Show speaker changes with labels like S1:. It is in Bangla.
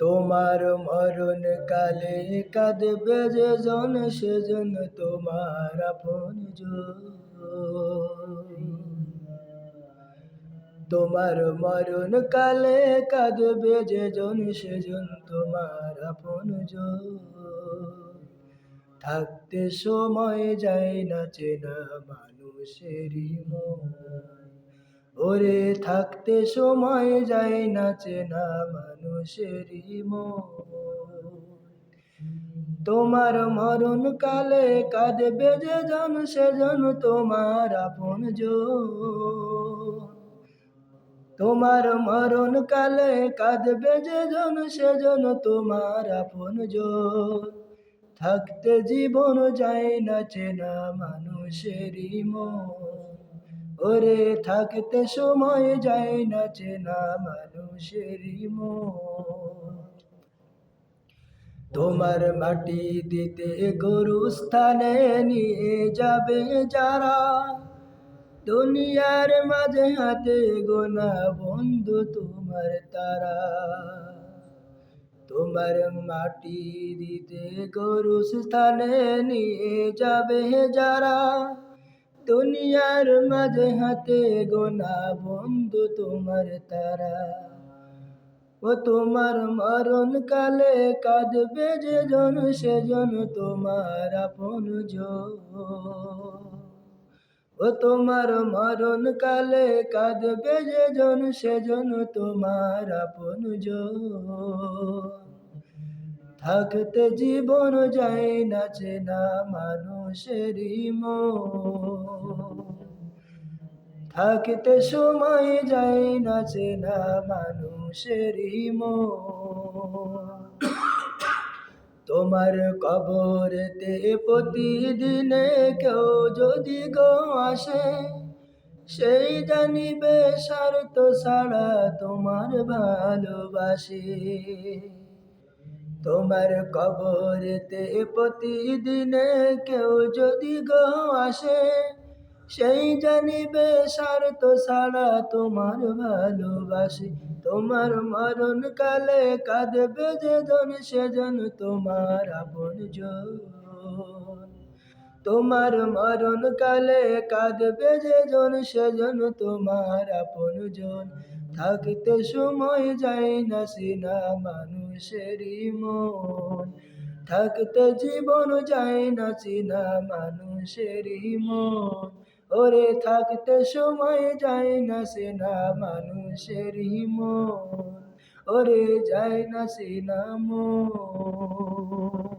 S1: তোমার মরণ কালে কাঁদবে যে জন সেজন তোমার আপন তোমার মরণ কালে কাঁদবে যে জন সেজন তোমার আপন থাকতে সময় যায় না চেনা মানুষেরই মন। ওরে থাকতে সময় যায় না চেনা মানুষেরই মন। তোমার মরণ কালে কাঁদবে যে জন সেজন তোমার আপন তোমার মরণ কালে কাঁদবে যে জন সেজন তোমার আপন থাকতে জীবন যায় না চেনা মানুষেরই মন। ওরে থাকতে সময় যায় না চেনা মানুষেরই মন। তোমার মাটি দিতে গরু স্থানে নিয়ে যাবে যারা। দুনিয়ার মাঝে হাতে গোনা বন্ধু তোমার তারা। তোমার মাটি দিতে গরু স্থানে নিয়ে যাবে যারা। দুনিয়ার মাঝে হাতে গোনা বন্ধু তোমার তারা। ও তোমার মরণ কালে কাঁদবে যে জন সেজন তোমার আপন ও তোমার মরণ কালে কাঁদবে যে জন সেজন তোমার আপন থাকতে জীবন যায় না চেনা মানুষেরই থাকতে সময় যায় না চেনা মানুষেরই তোমার কবরেতে প্রতিদিনে কেউ যদি গো আসে, সেই জানিবে সার তো ছাড়া তোমার ভালোবাসে। তোমার কবরেতে প্রতিদিনে কেউ যদি গো আসে, সেই জানিবে সার তো সারা তোমার ভালোবাসে। তোমার মরণ কালে কাঁদবে যে জন সেজন তোমার আপন তোমার মরণ কালে কাঁদবে যে জন সেজন তোমার আপন জন। থাকতে সময় যায় না সিনা মানুষেরই মন। থাকতে জীবন যায় না চিনা মানুষেরই মন। ওরে, থাকতে সময় যায় না সিনা মানুষেরই মন। ওরে, যায় না সিনা মন।